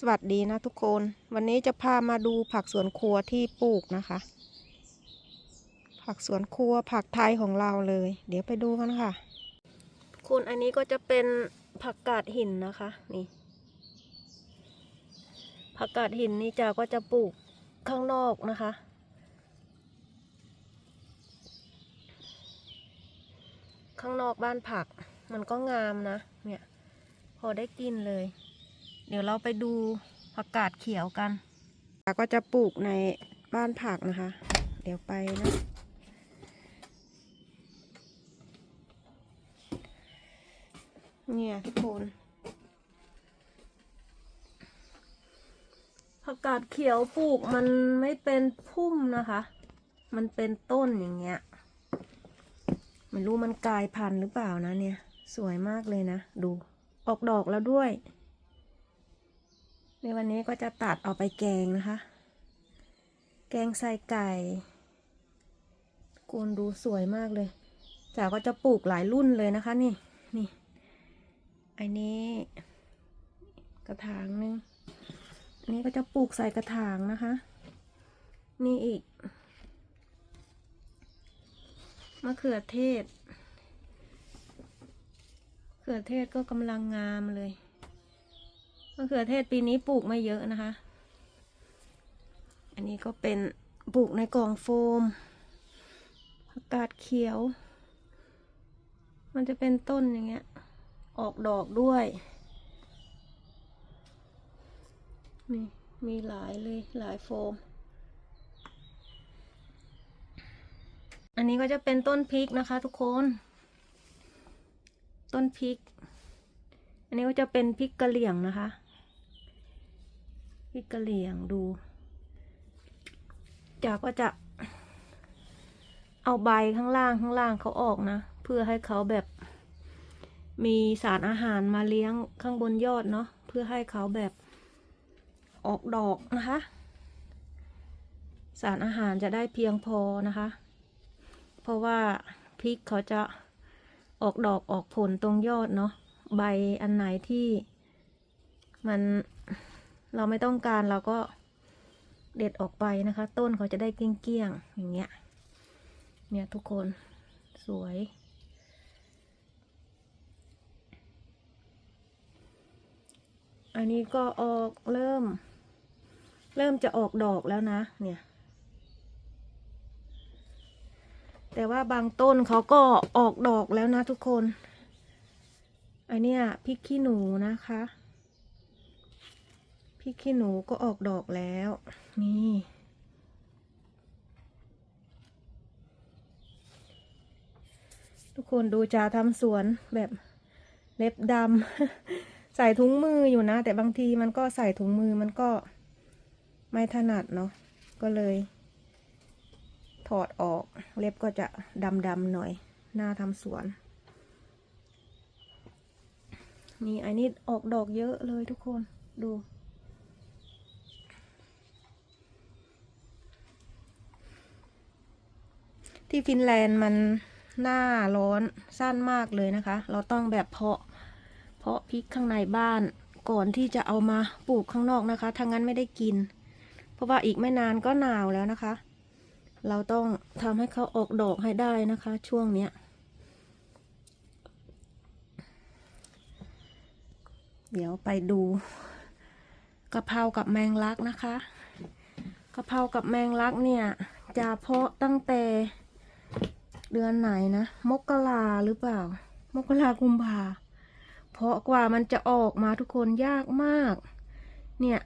สวัสดีนะทุกคน วันนี้จะพามาดูผักสวนครัวที่ปลูกนะคะ ผักสวนครัวผักไทยของเราเลย เดี๋ยวไปดูกันค่ะ คุณอันนี้ก็จะเป็นผักกาดหินนะคะนี่ ผักกาดหินนี่จะก็จะปลูกข้างนอกนะคะ ข้างนอกบ้านผักมันก็งามนะ เนี่ย พอได้กินเลย เดี๋ยวเราไปดูผักกาดเขียวกันก็จะปลูกในบ้านผักนะคะ เดี๋ยวไปนะเนี่ยทุกคนผักกาดเขียวปลูกมันไม่เป็นพุ่มนะคะ มันเป็นต้นอย่างเงี้ยไม่รู้มันกลายพันธุ์หรือเปล่านะเนี่ย สวยมากเลยนะ ดู ออกดอกแล้วด้วย ในวันนี้ก็จะตัดเอาไปแกงนะคะ แกงใส่ไก่กูนดูสวยมากเลยจ๋าก็จะปลูกหลายรุ่นเลยนะคะนี่นี่อันนี้ กระถางหนึงอันนี้ก็จะปลูกใส่กระถางนะคะ นี่อีกมะเขือเทศเขือเทศก็กำลังงามเลย มะเขือเทศปีนี้ปลูกไม่เยอะนะคะ อันนี้ก็เป็นปลูกในกล่องโฟมผักกาดเขียว มันจะเป็นต้นอย่างเงี้ย ออกดอกด้วยนี่มีหลายเลยหลายโฟม อันนี้ก็จะเป็นต้นพริกนะคะทุกคน ต้นพริก อันนี้ก็จะเป็นพริกกระเหรี่ยงนะคะ พริกกะเหรี่ยงดูจากก็จะ เอาใบข้างล่างข้างล่างเขาออกนะ เพื่อให้เขาแบบ มีสารอาหารมาเลี้ยงข้างบนยอดเนาะเพื่อให้เขาแบบออกดอกนะคะ สารอาหารจะได้เพียงพอนะคะ เพราะว่าพริกเขาจะออกดอกออกผลตรงยอดเนาะใบอันไหนที่มัน เราไม่ต้องการเราก็เด็ดออกไปนะคะ ต้นเขาจะได้เกลี้ยงๆอย่างเงี้ยเนี่ยทุกคนสวย อันนี้ก็ออกเริ่ม เริ่มจะออกดอกแล้วนะ เนี่ย แต่ว่าบางต้นเขาก็ออกดอกแล้วนะทุกคน อันเนี้ยพริกขี้หนูนะคะ พริกขี้หนูก็ออกดอกแล้ว นี่ทุกคนดูจาทำสวนแบบเล็บดำ ใส่ถุงมืออยู่นะ แต่บางทีมันก็ใส่ถุงมือมันก็ไม่ถนัดเนาะก็เลย ถอดออกเล็บก็จะดำๆหน่อย หน้าทำสวน นี่อันนี้ออกดอกเยอะเลยทุกคนดู ที่ฟินแลนด์มันหน้าร้อนสั้นมากเลยนะคะ เราต้องแบบเพาะ เพาะพริกข้างในบ้านก่อนที่จะเอามาปลูกข้างนอกนะคะถ้างั้นไม่ได้กิน เพราะว่าอีกไม่นานก็หนาวแล้วนะคะ เราต้องทำให้เขาออกดอกให้ได้นะคะ ช่วงเนี้ยเดี๋ยวไปดูกะเพรากับแมงลักนะคะกะเพรากับแมงลักเนี่ยจะเพาะตั้งแต่ เดือนไหนนะ มกราหรือเปล่า มกรากุมภาเพราะกว่ามันจะออกมาทุกคนยากมาก เนี่ย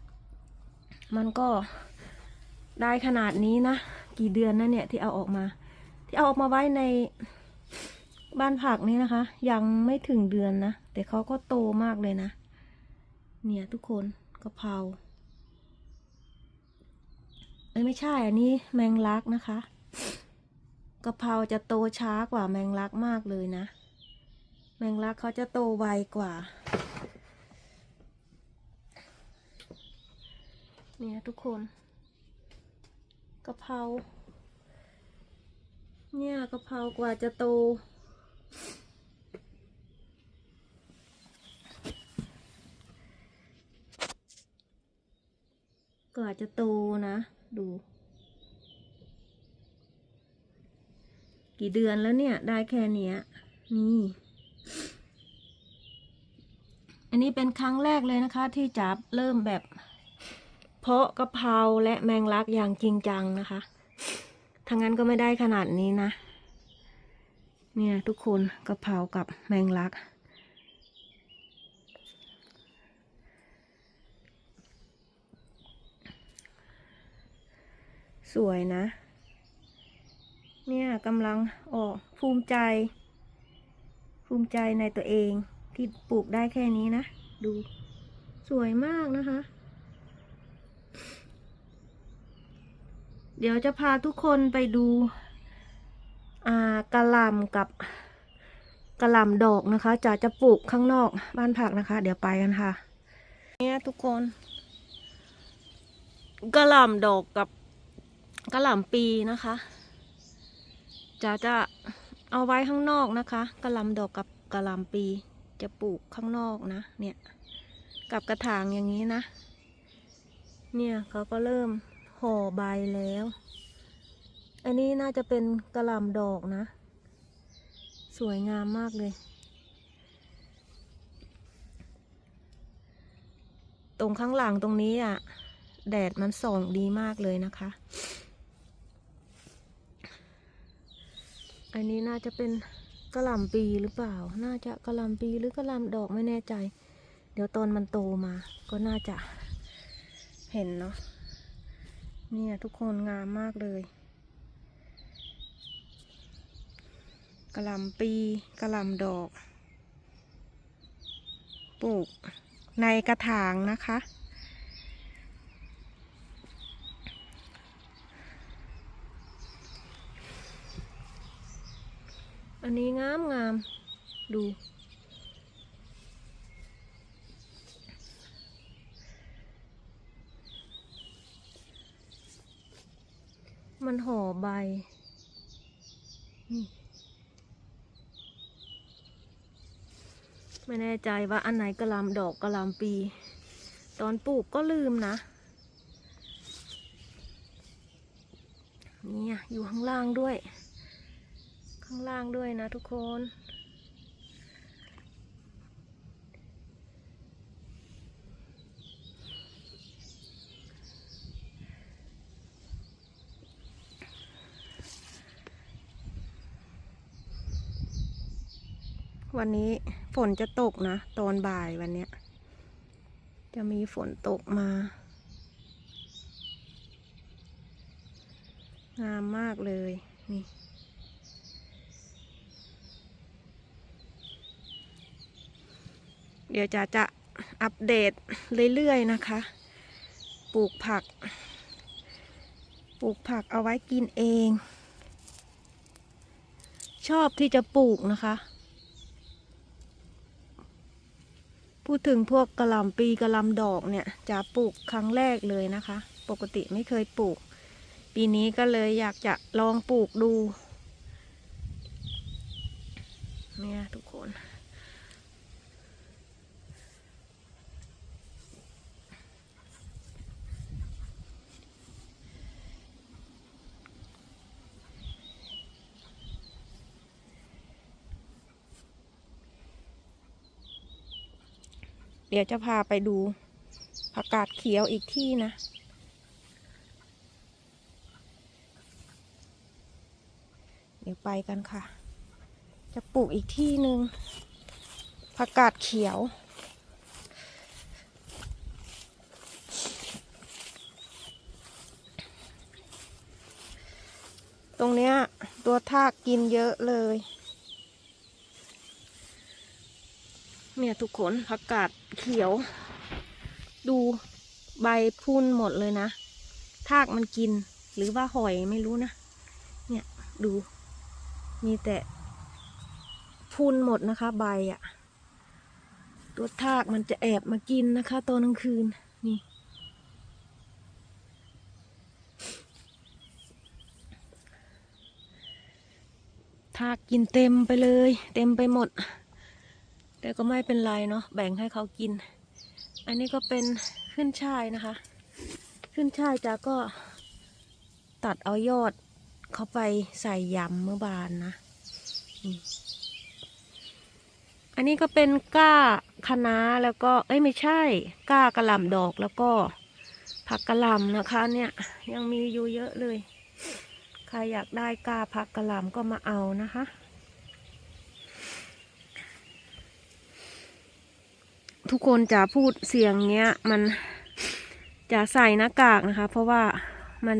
มันก็ได้ขนาดนี้นะ กี่เดือนนะเนี่ยที่เอาออกมา ที่เอาออกมาไว้ในบ้านผักนี่นะคะ ยังไม่ถึงเดือนนะ แต่เขาก็โตมากเลยนะ เนี่ยทุกคนกะเพราเอ้ยไม่ใช่อันนี้แมงลักนะคะ กะเพราจะโตช้ากว่าแมงลักมากเลยนะ แมงลักเขาจะโตไวกว่า เนี่ยทุกคนกะเพราเนี่ยกะเพรากว่าจะโตก็อาจะโตนะ ดู กี่เดือนแล้วเนี่ย ได้แค่เนี้ย นี่ อันนี้เป็นครั้งแรกเลยนะคะ ที่จับเริ่มแบบ เพาะกะเพราและแมงลักอย่างจริงจังนะคะทางนั้นก็ไม่ได้ขนาดนี้นะ เนี่ยทุกคนกะเพรากับแมงลัก สวยนะ เนี่ยกำลังออกภูมิใจ ภูมิใจในตัวเองที่ปลูกได้แค่นี้นะ ดูสวยมากนะคะ เดี๋ยวจะพาทุกคนไปดูอากระลำกับกระลำดอกนะคะจะจะปลูกข้างนอกบ้านผักนะคะ เดี๋ยวไปกันค่ะ เนี่ยทุกคนกระลำดอกกับกระหล่ำปีนะคะ จะจะเอาไว้ข้างนอกนะคะกระลำดอกกับกระลำปีจะปลูกข้างนอกนะ เนี่ยกับกระถางอย่างนี้นะ เนี่ยเขาก็เริ่มห่อใบแล้ว อันนี้น่าจะเป็นกระลำดอกนะ สวยงามมากเลย ตรงข้างหลังตรงนี้อะ แดดมันส่องดีมากเลยนะคะ อันนี้น่าจะเป็นกระหล่ำปีหรือเปล่า น่าจะกระหล่ำปีหรือกระหล่ำดอกไม่แน่ใจ เดี๋ยวตอนมันโตมา ก็น่าจะเห็นเนาะ เนี่ยทุกคนงามมากเลยกระหล่ำปีกระหล่ำดอก ปลูกในกระถางนะคะ อันนี้งามงามดู มันห่อใบ ไม่แน่ใจว่าอันไหนกระลำดอกกระลำปี ตอนปลูกก็ลืมนะ เนี่ย อยู่ข้างล่างด้วย ข้างล่างด้วยนะทุกคน วันนี้ฝนจะตกนะ ตอนบ่ายวันเนี้ย จะมีฝนตกมา งามมากเลยนี่ ดี๋ยวจะจะอัปเดตเรื่อยๆนะคะ ปลูกผัก ปลูกผักเอาไว้กินเอง ชอบที่จะปลูกนะคะ พูดถึงพวกกระลำปีกระลำดอกเนี่ยจะปลูกครั้งแรกเลยนะคะ ปกติไม่เคยปลูก ปีนี้ก็เลยอยากจะลองปลูกดูเนี่ยทุกคน เดี๋ยวจะพาไปดูผักกาดเขียวอีกที่นะ เดี๋ยวไปกันค่ะ จะปลูกอีกที่หนึ่งผักกาดเขียว ตรงเนี้ยตัวทากกินเยอะเลย เนี่ยทุกคนผักกาดเขียว ดูใบพุ่นหมดเลยนะทากมันกินหรือว่าหอยไม่รู้นะ เนี่ยดู มีแต่พุ่นหมดนะคะ ใบอะ่ะ ตัวทากมันจะแอบมากินนะคะตอนกลางคืนนี่ทากกินเต็มไปเลย เต็มไปหมด แต่ก็ไม่เป็นไรเนาะแบ่งให้เขากิน อันนี้ก็เป็นขึ้นช่ายนะคะ ขึ้นช่ายจ้าก็ตัดเอายอดเข้าไปใส่ยำเมื่อบานนะ อันนี้ก็เป็นก้าคะน้าแล้วก็เอ้ยไม่ใช่ ก้ากระหล่ำดอกแล้วก็ผักกระหล่ำนะคะ เนี่ยยังมีอยู่เยอะเลย ใครอยากได้ก้าผักกระหล่ำก็มาเอานะคะ ทุกคนจะพูดเสียงเนี้ย มันจะใส่หน้ากากนะคะ เพราะว่ามัน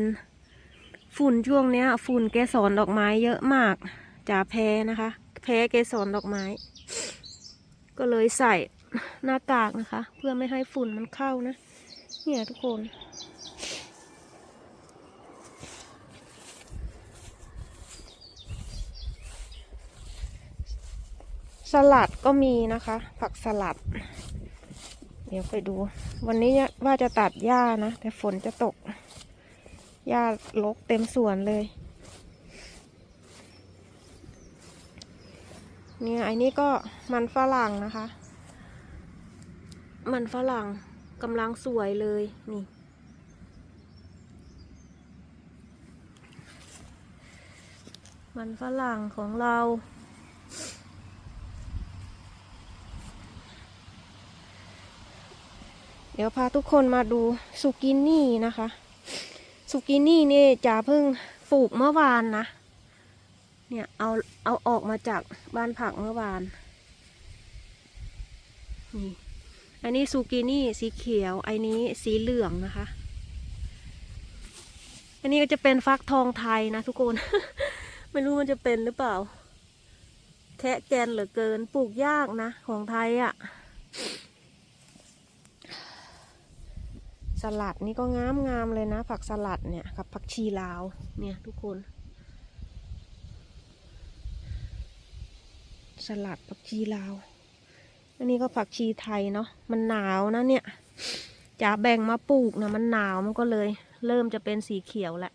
ฝุ่นช่วงเนี้ย ฝุ่นเกสรดอกไม้เยอะมากจะแพ้นะคะ แพ้เกสรดอกไม้ ก็เลยใส่หน้ากากนะคะ เพื่อไม่ให้ฝุ่นมันเข้านะ เนี่ยทุกคนสลัดก็มีนะคะ ผักสลัด เดี๋ยวไปดู วันนี้ว่าจะตัดหญ้านะ แต่ฝนจะตก หญ้ารกเต็มสวนเลย เนี่ยไอ้นี่ก็มันฝรั่งนะคะ มันฝรั่งกำลังสวยเลย นี่ มันฝรั่งของเรา เดี๋ยวพาทุกคนมาดูสุกินี่นะคะสุกินี่นี่จ๋าเพิ่งปลูกเมื่อวานนะ เนี่ยเอาเอาออกมาจากบ้านผักเมื่อวาน นี่ อันนี้ซูกินี่สีเขียว อันนี้สีเหลืองนะคะ อันนี้ก็จะเป็นฟักทองไทยนะทุกคน ไม่รู้มันจะเป็นหรือเปล่าแคะแกนเหลือเกิน ปลูกยากนะ ของไทยอะ่ะ สลัดนี่ก็งามงามๆเลยนะ ผักสลัดเนี่ยกับผักชีลาวเนี่ยทุกคน สลัดผักชีลาว อันนี้ก็ผักชีไทยเนาะมันหนาวนะเนี่ยจะแบ่งมาปลูกนะมันหนาวมันก็เลย เริ่มจะเป็นสีเขียวแหละ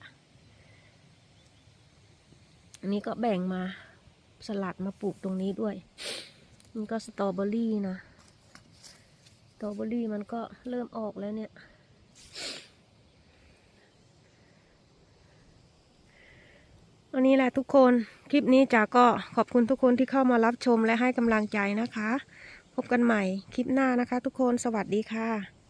อันนี้ก็แบ่งมาสลัดมาปลูกตรงนี้ด้วยนี่ก็สตรอเบอรี่นะสตรอเบอรี่มันก็เริ่มออกแล้วเนี่ย วันนี้แหละทุกคนคลิปนี้จ๋าก็ขอบคุณทุกคนที่เข้ามารับชมและให้กำลังใจนะคะ พบกันใหม่คลิปหน้านะคะ ทุกคนสวัสดีค่ะ